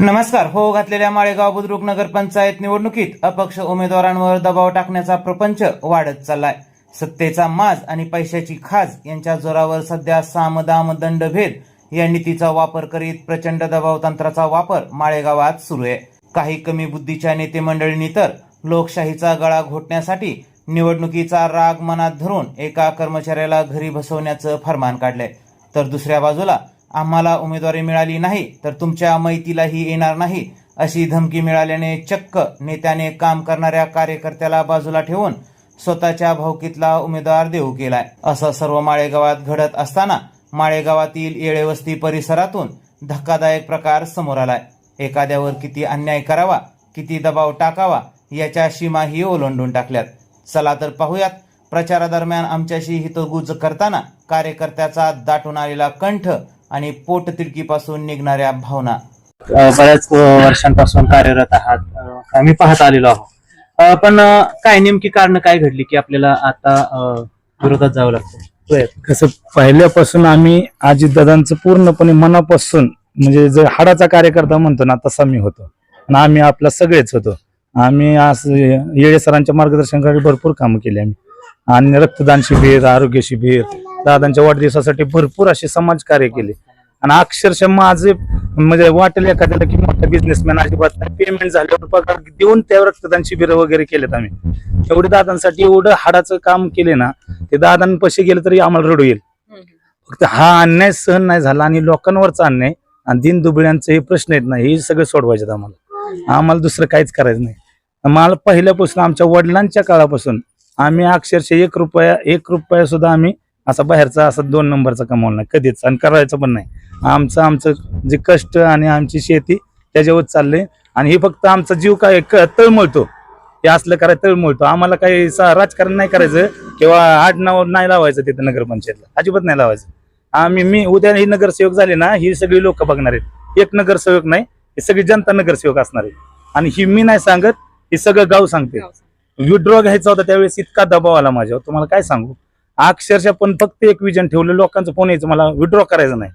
नमस्कार. हो घातलेल्या माळेगाव बुद्रुक नगर पंचायत निवडणुकीत अपक्ष उमेदवारांवर दबाव टाकण्याचा प्रपंच वाढत चाललाय. सत्तेचा माज आणि पैशाची खाज यांच्या जोरावर सध्या सामदाम दंडभेद या नीतीचा वापर करीत प्रचंड दबाव तंत्राचा वापर माळेगावात सुरू आहे. काही कमी बुद्धीच्या नेते मंडळींनी तर लोकशाहीचा गळा घोटण्यासाठी निवडणुकीचा राग मनात धरून एका कर्मचाऱ्याला घरी बसवण्याचं फरमान काढलंय. तर दुसऱ्या बाजूला आम्हाला उमेदवारी मिळाली नाही तर तुमच्या मैतीलाही येणार नाही अशी धमकी मिळाल्याने चक्क नेत्याने काम करणाऱ्या कार्यकर्त्याला बाजूला ठेवून स्वतःच्या भावकीतला उमेदवार देऊ केलाय. असं सर्व माळेगावात घडत असताना माळेगावातील येळेवस्ती परिसरातून धक्कादायक प्रकार समोर आलाय. एखाद्यावर किती अन्याय करावा किती दबाव टाकावा याच्या सीमाही ओलांडून टाकल्यात. चला तर पाहूयात प्रचारादरम्यान आमच्याशी हितगुज करताना कार्यकर्त्याचा दाटून आलेला कंठ आणि पोटतिडकीपासून निघणाऱ्या भावना. बऱ्याच वर्षांपासून कार्यरत आहात. आम्ही पाहत आलेलो आहोत. पण काय नेमकी कारण काय घडली की आपल्याला आता विरोधात जावं लागतं? कसं पहिल्यापासून आम्ही अजितदादांचं पूर्णपणे मनापासून म्हणजे जे हाडाचा कार्यकर्ता म्हणतो ना तसा मी होतो. आणि आम्ही आपला सगळेच होतो. आम्ही असं येळे सरांच्या मार्गदर्शनाखाली भरपूर कामं केली आम्ही. आणि रक्तदान शिबिर आरोग्य शिबिर दादांच्या वाढदिवसासाठी भरपूर असे समाजकार्य केले. आणि अक्षरशः माझे म्हणजे वाटेल एखाद्याला की मोठा बिझनेसमॅन अजिबात पेमेंट झाल्यावर पगार देऊन त्या रक्तदान शिबिर वगैरे केलेत आम्ही. एवढे दादांसाठी एवढं हाडाचं काम केले ना ते दादांपाशी गेले तरी आम्हाला रडू येईल. फक्त हा अन्याय सहन नाही झाला आणि लोकांवरचा अन्याय आणि दिन दुबळ्यांचे हे प्रश्न येत नाही हे सगळे सोडवायचे आम्हाला. आम्हाला दुसरं काहीच करायचं नाही. मला पहिल्यापासून आमच्या वडिलांच्या काळापासून आम्ही अक्षरशः एक रुपया एक रुपया सुद्धा आम्ही असा बाहेरचा असा दोन नंबरचा कमावला नाही. कधीच आणि करायचं पण नाही. आमचं आमचं जे कष्ट आणि आमची शेती त्याच्यावर चाललंय. आणि हे फक्त आमचा जीव काय तळमळतो. हे असलं करायचं तळमळतो. आम्हाला काही राजकारण नाही करायचं. किंवा आडनाव नाही लावायचं तिथं नगरपंचायतला. अजिबात नाही लावायचं. आम्ही मी उद्या ही नगरसेवक झाले ना ही सगळी लोक बघणार आहेत. एक नगरसेवक नाही ही सगळी जनता नगरसेवक असणार आहे. आणि ही मी नाही सांगत ही सगळं गाव सांगते. विड्रॉ घ्यायचा होता त्यावेळेस इतका दबाव आला माझ्यावर. तुम्हाला काय सांगू? अक्षरशः पण फक्त एक विजन ठेवलं लोकांचा फोन यायचं मला विड्रॉ करायचं नाही.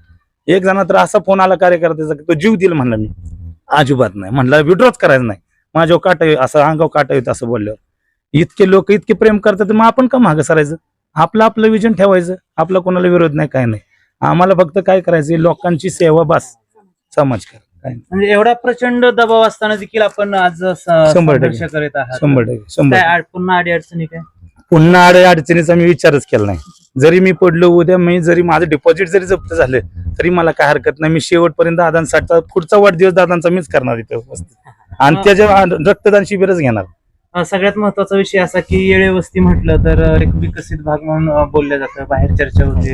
एक जण तर असा फोन आला कार्यकर्त्याचा की तो जीव दिल म्हणला मी. अजिबात नाही. म्हणला विड्रॉच करायचं नाही. माझ्यावर काट असं अंगावर काट येत असं बोलल्यावर. इतके लोक इतके प्रेम करतात मग आपण का मागं सरायचं? आपलं आपलं विजन ठेवायचं. आपला कोणाला विरोध नाही काय नाही. आम्हाला फक्त काय करायचं लोकांची सेवा बस. समाजकार काय नाही. म्हणजे एवढा प्रचंड दबाव असताना देखील आपण आज शंभर टक्के. करीत आहात. शंभर टक्के. शंभर पुन्हा अडी अडचणी काय? पुन्हा अडे अडचणीचा मी विचारच केला नाही. जरी मी पडलो उद्या मी जरी माझं डिपॉझिट जरी जप्त झालं तरी मला काय हरकत नाही. मी शेवटपर्यंत दादांसाठी पुढचा वाढदिवस दादांचा मीच करणार इथं. आणि त्याच्या रक्तदान शिबिरच घेणार. सगळ्यात महत्त्वाचा विषय असा की येळे वस्ती म्हटलं तर एक विकसित भाग म्हणून अ, बोललं जातं. बाहेर चर्चा होते.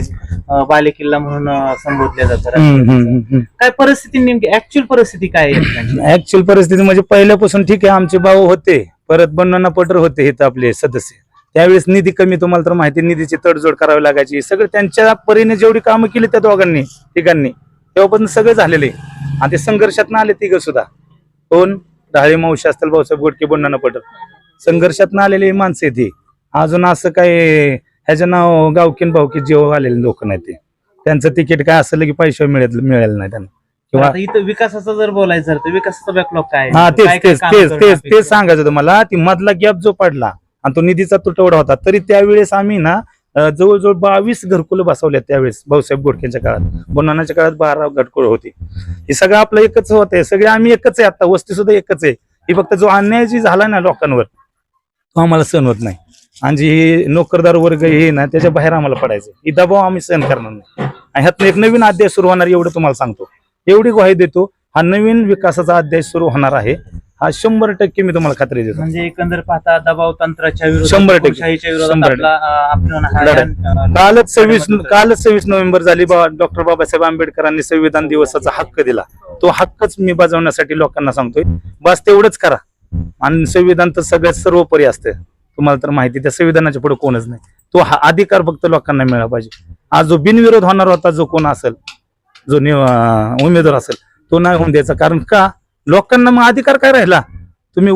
बालेकिल्ला म्हणून अ, संबोधलं जातं. काय परिस्थिती नेमकी ऍक्च्युअल परिस्थिती काय आहे? ऍक्च्युअल परिस्थिती म्हणजे पहिल्यापासून ठीक आहे आमचे भाऊ होते. परत बन्नाना पटर होते इथं आपले सदस्य. त्यावेळेस निधी कमी तुम्हाला तर माहिती निधीची तडजोड करावी लागायची. सगळं त्यांच्या परीने जेवढी कामं केली त्या दोघांनी तिघांनी. तेव्हापासून सगळं झालेलं आणि ते संघर्षात आले तिघ सुद्धा. कोण? ढाळे मावशी असतील भाऊसाहेब गोडके बन्नाना पटर संघर्षात आलेली माणसं आहे ती अजून असं काय ह्याचं नाव गावकीन भावकी जीव आलेले लोक नाही ते त्यांचं तिकीट काय असलं की पैसे मिळेल मिळेल नाही त्यांना. किंवा इथं विकासाचं जर बोलायचं तर विकासाचा बॅकलॉग काय? हा तेच तेच तेच तेच तेच सांगायचं होतं मला ती मधला गॅप जो पडला आणि तो निधीचा तुटवडा होता. तरी त्यावेळेस आम्ही ना जवळजवळ बावीस घरकुलं बसवल्यात त्यावेळेस भाऊसाहेब गोडकेंच्या काळात. बोनानाच्या काळात बारा घरकुलं होती. हे सगळं आपलं एकच होत. आहे सगळे आम्ही एकच आहे आता. वस्ती सुद्धा एकच आहे. ही फक्त जो अन्याय जी झाला ना लोकांवर तो आम्हाला सहन होत नाही. आणि हे नोकरदार वर्ग हे ना त्याच्या बाहेर आम्हाला पडायचं. ही दबाव आम्ही सहन करणार नाही. आणि ह्यातनं एक नवीन अध्याय सुरू होणार एवढं तुम्हाला सांगतो. एवढी ग्वाही देतो. हा नवीन विकासाचा अध्याय सुरू होणार आहे. हा शंभर टक्के मी तुम्हाला खात्री देतो. म्हणजे एकंदर पाहता दबाव तंत्राच्या विरोधात शंभर टक्के. विरोधात शंभर आपला अ, आपण हा- लढाई. अ, कालच सव्वीस. कालच सव्वीस नोव्हेंबर झाली डॉक्टर बाबासाहेब आंबेडकरांनी संविधान दिवसाचा हक्क दिला. तो हक्कच मी बजावण्यासाठी लोकांना सांगतोय. बस तेवढंच करा. आणि संविधान तर सगळ्यात सर्वोपरी असतं. तुम्हाला तर माहिती त्या संविधानाच्या पुढे कोणच नाही. तो हा अधिकार फक्त लोकांना मिळाला पाहिजे. आज जो बिनविरोध होणार होता जो कोण असेल जो नि- अं, उमेदवार असेल तो नाही होऊन द्यायचा. कारण का? लोकांना मग अधिकार काय राहिला? तुम्ही